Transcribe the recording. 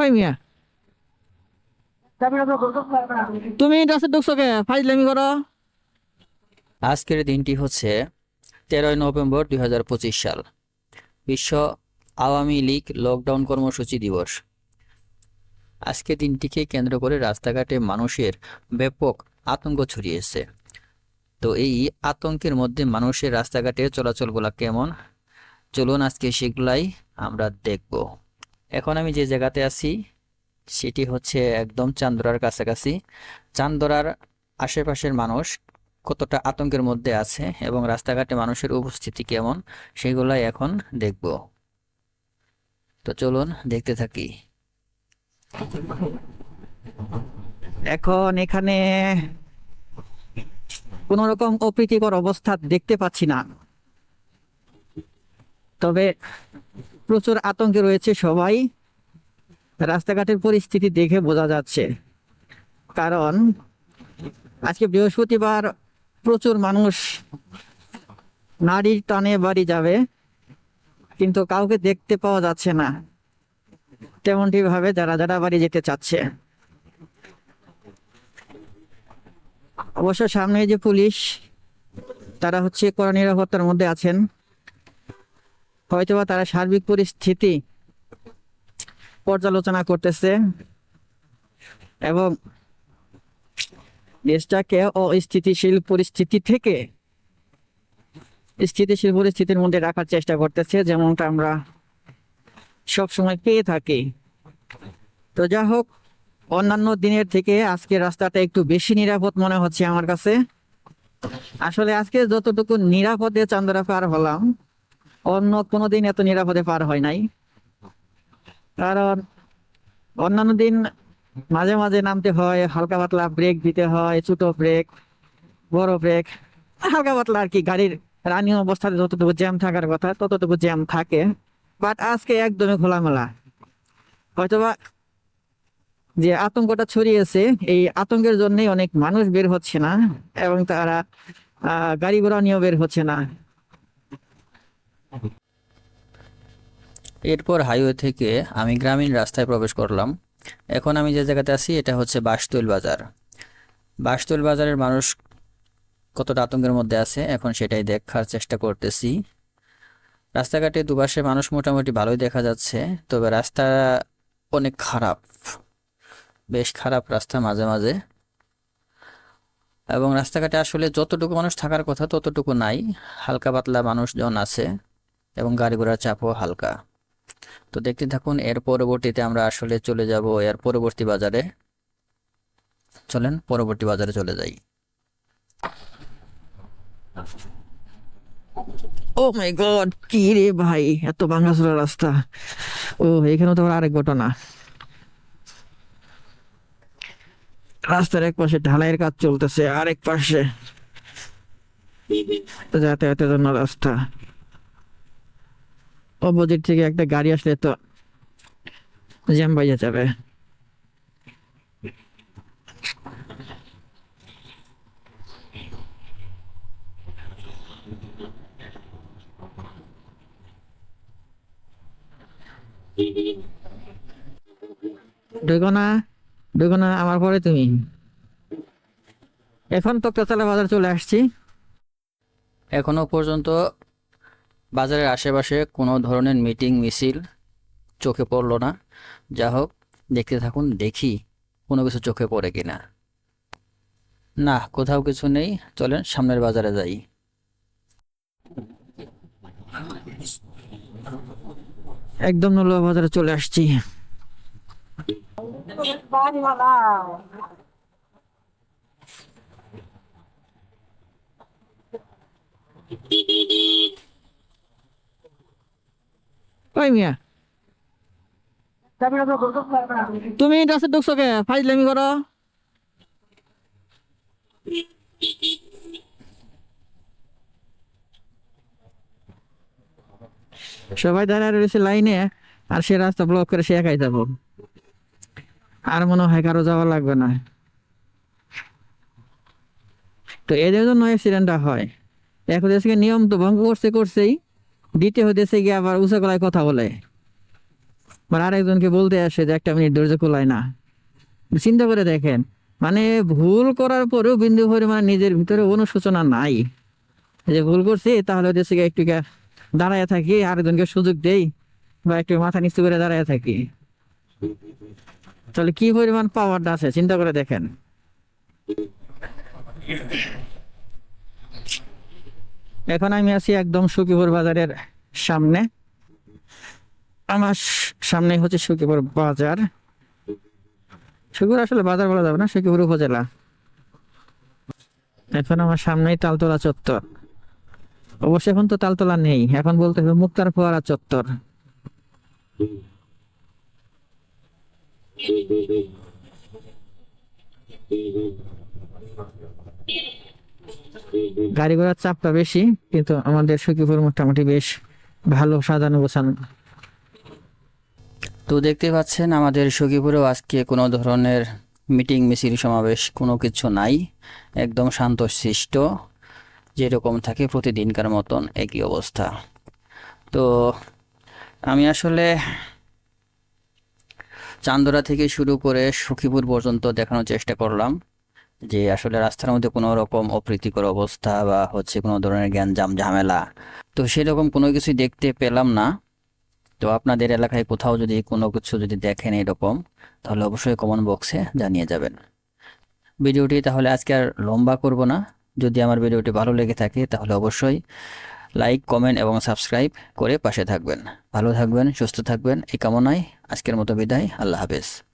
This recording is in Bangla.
ওই মিয়া? তুমি রাস্তা ঢুকছো কে? ফাইজলামি করো। আজকের দিনটি হচ্ছে তেরোই নভেম্বর দুই সাল। বিশ্ব আওয়ামী লীগ লকডাউন কর্মসূচি দিবস। আজকের দিনটিকে কেন্দ্র করে রাস্তাঘাটে মানুষের ব্যাপক আতঙ্ক ছড়িয়েছে তো এই আতঙ্কের মধ্যে মানুষের রাস্তাঘাটে চলাচলগুলা কেমন? চলুন আজকে সেগুলাই আমরা দেখব। এখন আমি যে জায়গাতে আছি, সেটি হচ্ছে একদম চান্দরার কাছাকাছি। চান্দরার আশেপাশের মানুষ কতটা আতঙ্কের মধ্যে আছে এবং রাস্তাঘাটে মানুষের উপস্থিতি কেমন, সেগুলাই এখন দেখব। তো চলুন দেখতে থাকি। এখন এখানে কোন রকম অপ্রীতিকর অবস্থা দেখতে পাচ্ছি না। তবে প্রচুর আতঙ্কে রয়েছে সবাই। রাস্তাঘাটের পরিস্থিতি দেখে বোঝা যাচ্ছে। কারণ আজকে বৃহস্পতিবার প্রচুর মানুষ নারীর টানে বাড়ি যাবে, কিন্তু কাউকে দেখতে পাওয়া যাচ্ছে না। তেমনটি ভাবে যারা যারা বাড়ি যেতে চাচ্ছে। অবশ্য সামনে যে পুলিশ, তারা হচ্ছে কড়া নিরাপত্তার মধ্যে আছেন। হয়তোবা তারা সার্বিক পরিস্থিতি পর্যালোচনা করতেছে এবং দেশটাকে অস্থিতিশীল পরিস্থিতি থেকে স্থিতিশীল পরিস্থিতির মধ্যে রাখার চেষ্টা করতেছে, যেমনটা আমরা সব সময় পেয়ে থাকি। তো যা হোক, অন্যান্য দিনের থেকে আজকে রাস্তাটা একটু বেশি নিরাপদ মনে হচ্ছে আমার কাছে। আসলে আজকে যতটুকু নিরাপদে চান্দরা পার হলাম অন্য কোনো দিন এত নিরাপদে পার হয় নাই। কারণ অন্যান্য দিন মাঝে মাঝে নামতে হয়, হালকা পাতলা ব্রেক দিতে হয়, ছোট ব্রেক বড় ব্রেক হালকা পাতলা আর কি, গাড়ির রানিং অবস্থাতে যতটুকু জ্যাম থাকার কথা, ততটুকু জ্যাম থাকে। বাট আজকে একদমই খোলামেলা। হয়তোবা যে আতঙ্কটা ছড়িয়েছে, এই আতঙ্কের জন্যই অনেক মানুষ বের হচ্ছে না, এবং তারা গাড়ি ঘোড়া নিয়েও বের হচ্ছে না। এরপর হাইওয়ে থেকে আমি গ্রামীণ রাস্তায় প্রবেশ করলাম। এখন আমি যে জায়গাতে আছি, এটা হচ্ছে বাসতুল বাজার। বাসতুল বাজারের মানুষ কতটা আতঙ্কের মধ্যে আছে, এখন সেটাই দেখার চেষ্টা করতেছি। রাস্তাঘাটে দুপাশে মানুষ মোটামুটি ভালোই দেখা যাচ্ছে, তবে রাস্তা অনেক খারাপ। বেশ খারাপ রাস্তা মাঝে মাঝে। এবং রাস্তাঘাটে আসলে যতটুকু মানুষ থাকার কথা, ততটুকু নাই। হালকা পাতলা মানুষজন আছে। এবং গাড়ি ঘোড়ার চাপও হালকা। তো দেখতে থাকুন, এর পরবর্তীতে আমরা আসলে চলে যাব এর পরবর্তী বাজারে। চলেন, পরবর্তী বাজারে চলে যাই। ও মাই গড, কি রে ভাই, এত ভাঙাচোরা রাস্তা। ও এখানে তো আরেক ঘটনা। রাস্তার এক পাশে ঢালাইয়ের কাজ চলতেছে, আরেক পাশে যাতায়াতের জন্য রাস্তা। অপোজিট থেকে একটা গাড়ি আসলে তো জ্যাম বাইজা যাবে। ঢুকো না ঢুকো না, আমার পরে তুমি। এখন তক্তাতলা বাজার চলে আসছি। এখনও পর্যন্ত বাজারের আশেপাশে কোনো ধরনের মিটিং মিছিল চোখে পড়ল না। যা হোক, দেখতে থাকুন, দেখি কোনো কিছু চোখে পড়ে কিনা। না, কোথাও কিছু নেই। চলেন, সামনের বাজারে যাই। একদম নলুয়া বাজারে চলে আসছি। ওই মিয়া? তুমি রাস্তা ঢুকছো কে? ফাইজলামি সবাই দাঁড়ায় রয়েছে লাইনে, আর সে রাস্তা ব্লক করে সে একাই যাব। আর মনে হয় কারও যাওয়া লাগবে না। তো এদের জন্য অ্যাক্সিডেন্টটা হয়। হচ্ছে গিয়ে নিয়ম তো ভঙ্গ করছে, করছেই। দ্বিতীয় হতেছে গিয়ে আবার উঁচা গলায় কথা বলে। মানে আরেকজনকে বলতে আসে যে, একটা মিনিট ধৈর্য কুলায় না। চিন্তা করে দেখেন মানে ভুল করার পরেও বিন্দু পরিমাণ নিজের ভিতরে অনুশোচনা নাই। যে ভুল করছি, তাহলে হচ্ছে গিয়ে একটু দাঁড়ায় থাকি, আরেকজনকে সুযোগ দেই বা একটু মাথা নিচু করে দাঁড়ায় থাকি। তাহলে কি পরিমাণ পাওয়ারটা আছে? চিন্তা করে দেখেন। এখন আমি আছি একদম সুখীপুর বাজারের সামনে। আমার সামনে হচ্ছে সুখীপুর বাজার। সুখীপুর আসলে বাজার বলা যাবে না সুখীপুর উপজেলা। এখন আমার সামনেই তালতলা চত্বর। অবশ্য এখন তো তালতলা নেই, এখন বলতে হবে মুক্তার ফোয়ারা চত্বর গাড়ি ঘোড়ার চাপটা বেশি, কিন্তু আমাদের সখীপুর মোটামুটি বেশ ভালো সাজানো গোছানো। তো দেখতে পাচ্ছেন, আমাদের সখীপুরেও আজকে কোনো ধরনের মিটিং, মিছিল, সমাবেশ কোনো কিছু নাই। একদম শান্তশিষ্ট, যেরকম থাকে প্রতিদিনকার মতন একই অবস্থা। তো আমি আসলে চান্দরা থেকে শুরু করে সখীপুর পর্যন্ত দেখানোর চেষ্টা করলাম। যে আসলে রাস্তার মধ্যে কোনো রকম অপ্রীতিকর অবস্থা বা হচ্ছে কোনো ধরনের গ্যাঞ্জাম, ঝামেলা, তো সেরকম কোনো কিছুই দেখতে পেলাম না। তো আপনাদের এলাকায় কোথাও যদি কোনো কিছু যদি দেখেন এরকম, তাহলে অবশ্যই কমেন্ট বক্সে জানিয়ে যাবেন। ভিডিওটি তাহলে আজকে আর লম্বা করব না। যদি আমার ভিডিওটি ভালো লেগে থাকে, তাহলে অবশ্যই লাইক কমেন্ট এবং সাবস্ক্রাইব করে পাশে থাকবেন। ভালো থাকবেন, সুস্থ থাকবেন, এই কামনায় আজকের মতো বিদায়, আল্লাহ হাফেজ।